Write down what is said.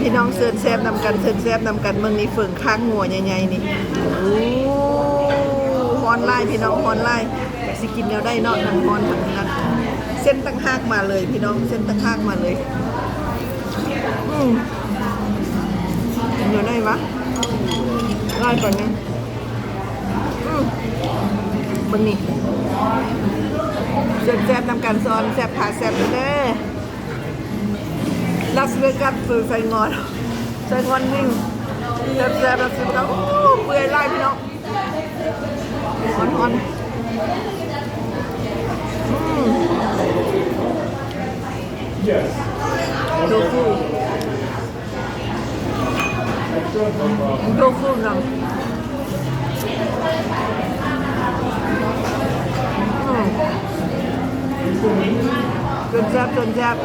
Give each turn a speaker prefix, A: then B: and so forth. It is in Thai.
A: พี่น้องเสินแซบนำกันเสินแซบนำกันเมืองนี้เฟิงข้างงัวใหญ่ๆนี่โอ้ฮอนไล่พี่น้องฮอนไล่อสิกินแนวได้นาะทั้งฮอนทั้งนั้นเส้นตั้งหากมาเลยพี่น้องเส้นตั้งหากมาเลยอืมกินแนวได้วะไล่ก่อนนะอืมเบิ่งนี่เสินแซบนำกันซ้อนแซบผ่าแซบเด้อ Las Vegas คือไซงอนไซงอนนิ่งแซ่บแซ่บแล้วสิครับโอ้เปื่อยไล่พี่น้องฮอนฮอนอืม
B: Yes.
A: โดฟูโดฟูนะอืมจนแซ่บจนแซ่บ